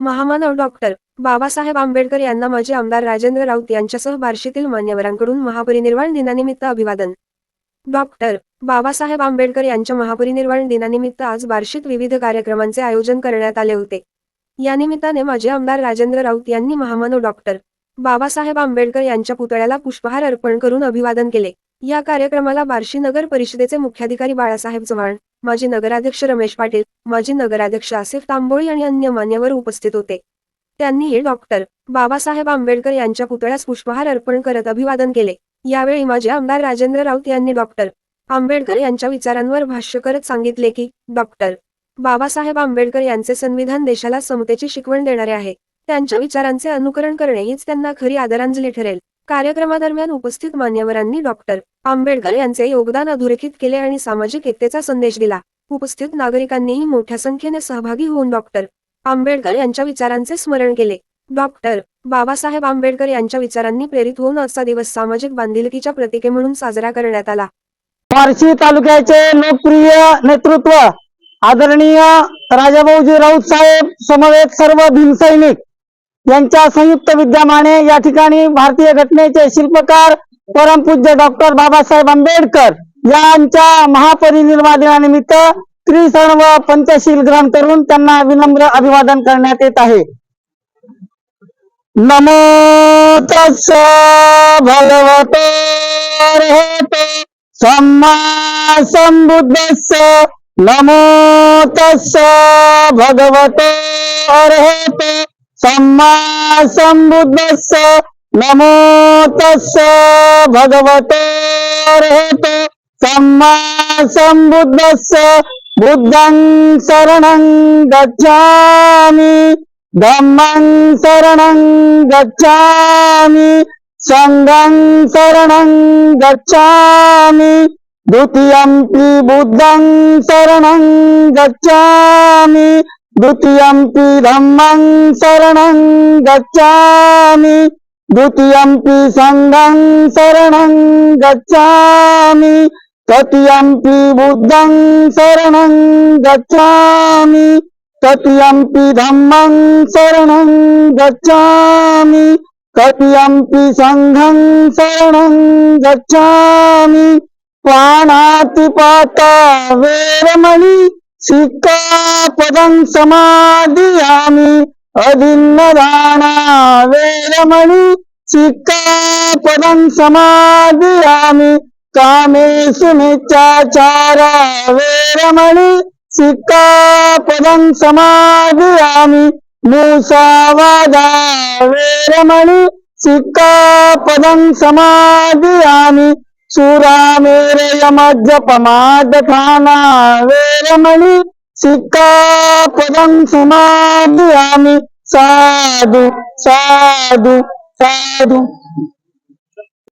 महामानव डॉक्टर बाबासाहेब आंबेडकर यांना माजी आमदार राजेंद्र राऊत यांच्यासह बार्शीतील मान्यवरांकडून महापरिनिर्वाण दिनानिमित्त अभिवादन. डॉक्टर बाबासाहेब आंबेडकर यांच्या महापरिनिर्वाण दिनानिमित्त आज बार्शीत विविध कार्यक्रमांचे आयोजन करण्यात आले होते. या निमित्ताने माजी आमदार राजेंद्र राऊत यांनी महामानव डॉक्टर बाबासाहेब आंबेडकर यांच्या पुतळ्याला पुष्पहार अर्पण करून अभिवादन केले. या कार्यक्रमाला बार्शी नगर परिषदेचे मुख्याधिकारी बाळासाहेब चव्हाण माजी नगराध्यक्ष रमेश पाटील माजी नगराध्यक्ष आसिफ तांबोळी आणि अन्य मान्यवर उपस्थित होते. त्यांनीही डॉक्टर बाबासाहेब आंबेडकर यांच्या पुतळ्यास पुष्पहार अर्पण करत अभिवादन केले. यावेळी माजी आमदार राजेंद्र राऊत यांनी डॉक्टर आंबेडकर यांच्या विचारांवर भाष्य करत सांगितले की डॉक्टर बाबासाहेब आंबेडकर यांचे संविधान देशाला समतेची शिकवण देणारे आहे. त्यांच्या विचारांचे अनुकरण करणे हीच त्यांना खरी आदरांजली ठरेल. कार्यक्रमादरम्यान उपस्थित मान्यवरांनी डॉक्टर आंबेडकर यांचे योगदान अधोरेखित केले आणि सामाजिक एकतेचा संदेश दिला. उपस्थित नागरिकांनीही मोठ्या संख्येने सहभागी होऊन डॉक्टर आंबेडकर यांच्या विचारांचे स्मरण केले. डॉक्टर बाबासाहेब आंबेडकर यांच्या विचारांनी प्रेरित होऊन आजचा दिवस सामाजिक बांधिलकीच्या प्रतीके म्हणून साजरा करण्यात आला. बार्शी तालुक्याचे लोकप्रिय नेतृत्व आदरणीय राजाभाऊजी राऊत साहेब समवेत सर्व भीमसैनिक यांच्या संयुक्त विद्यमाने या ठिकाणी भारतीय घटनेचे शिल्पकार परमपूज्य डॉक्टर बाबासाहेब आंबेडकर यांच्या महापरिनिर्वाण दिनानिमित्त व पंचशील ग्रहण करून त्यांना विनम्र अभिवादन करण्यात येत आहे. नमो तस् भगवते सम्मा नमो तस् भगवते अर्हते सम्मा नमो तस् भगवते अर्हते सम्मा बुद्धं शरणं गच्छामि। धम्मं शरणं गच्छामि। सङ्गं शरणं गच्छामि। द्वितीयम्पि बुद्धं शरणं गच्छामि। द्वितीयंपि धम्मं शरणं गच्छामि। द्वितीयंपि सङ्घं शरणं गच्छामि। तृतीयंपि बुद्धं शरणं गच्छामि। तृतीयंपि धम्मं शरणं गच्छामि। तृतीयंपि सङ्घं शरणं गच्छामि। प्राणातिपाता वेरमणि సిక్కాపదం సమాధియామి. అదిన్నదానా వేరమణి సిక్కాపదం సమాధియామి. కామేషు మిత్యాచార వేరమణి సిక్కాపదం సమాధియామి. మూసావాదా వేరమణి సిక్కాపదం సమాధియామి. శూరామేరయమద్యపమాదధానా వేరమణి సిక్కాపదం సుమాదియామి సాధు సాధు సాధు.